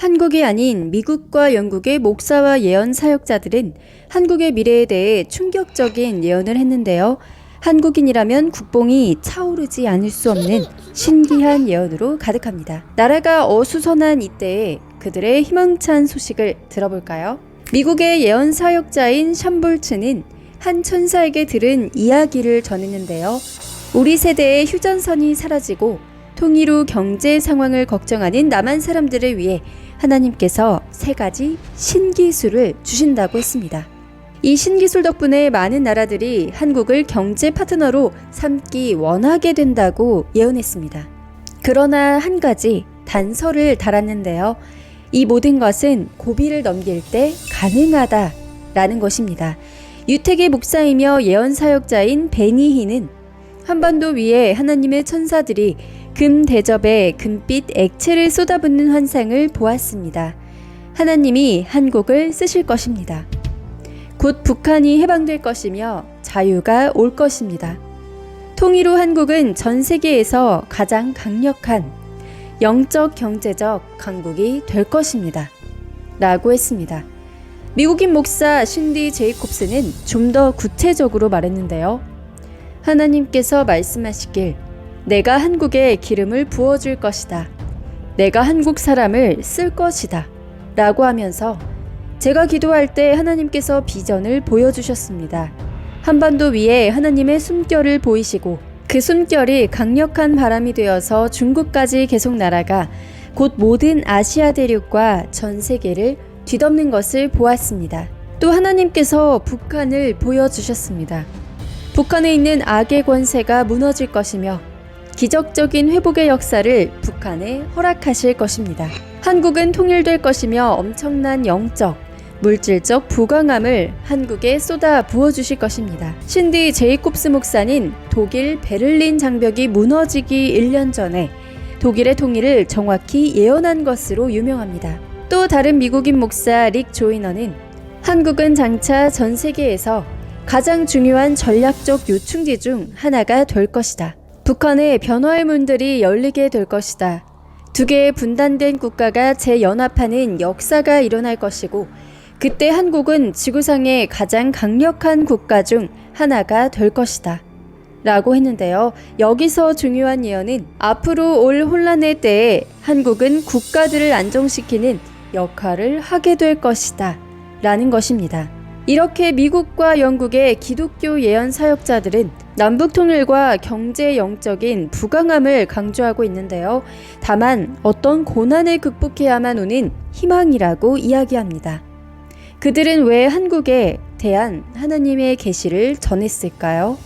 한국이 아닌 미국과 영국의 목사와 예언 사역자들은 한국의 미래에 대해 충격적인 예언을 했는데요. 한국인이라면 국뽕이 차오르지 않을 수 없는 신기한 예언으로 가득합니다. 나라가 어수선한 이때에 그들의 희망찬 소식을 들어볼까요? 미국의 예언 사역자인 샴볼츠는 한 천사에게 들은 이야기를 전했는데요. 우리 세대의 휴전선이 사라지고 통일 후 경제 상황을 걱정하는 남한 사람들을 위해 하나님께서 세 가지 신기술을 주신다고 했습니다. 이 신기술 덕분에 많은 나라들이 한국을 경제 파트너로 삼기 원하게 된다고 예언했습니다. 그러나 한 가지 단서를 달았는데요. 이 모든 것은 고비를 넘길 때 가능하다라는 것입니다. 유택의 목사이며 예언 사역자인 베니히는 한반도 위에 하나님의 천사들이 금 대접에 금빛 액체를 쏟아붓는 환상을 보았습니다. 하나님이 한국을 쓰실 것입니다. 곧 북한이 해방될 것이며 자유가 올 것입니다. 통일 후 한국은 전 세계에서 가장 강력한 영적 경제적 강국이 될 것입니다. 라고 했습니다. 미국인 목사 신디 제이콥스는 좀 더 구체적으로 말했는데요. 하나님께서 말씀하시길 내가 한국에 기름을 부어줄 것이다. 내가 한국 사람을 쓸 것이다. 라고 하면서 제가 기도할 때 하나님께서 비전을 보여주셨습니다. 한반도 위에 하나님의 숨결을 보이시고 그 숨결이 강력한 바람이 되어서 중국까지 계속 날아가 곧 모든 아시아 대륙과 전 세계를 뒤덮는 것을 보았습니다. 또 하나님께서 북한을 보여주셨습니다. 북한에 있는 악의 권세가 무너질 것이며 기적적인 회복의 역사를 북한에 허락하실 것입니다. 한국은 통일될 것이며 엄청난 영적, 물질적 부강함을 한국에 쏟아 부어주실 것입니다. 신디 제이콥스 목사는 독일 베를린 장벽이 무너지기 1년 전에 독일의 통일을 정확히 예언한 것으로 유명합니다. 또 다른 미국인 목사 릭 조이너는 한국은 장차 전 세계에서 가장 중요한 전략적 요충지 중 하나가 될 것이다. 북한의 변화의 문들이 열리게 될 것이다. 두 개의 분단된 국가가 재연합하는 역사가 일어날 것이고 그때 한국은 지구상의 가장 강력한 국가 중 하나가 될 것이다. 라고 했는데요. 여기서 중요한 예언은 앞으로 올 혼란의 때에 한국은 국가들을 안정시키는 역할을 하게 될 것이다. 라는 것입니다. 이렇게 미국과 영국의 기독교 예언 사역자들은 남북 통일과 경제 영적인 부강함을 강조하고 있는데요. 다만 어떤 고난을 극복해야만 오는 희망이라고 이야기합니다. 그들은 왜 한국에 대한 하나님의 계시를 전했을까요?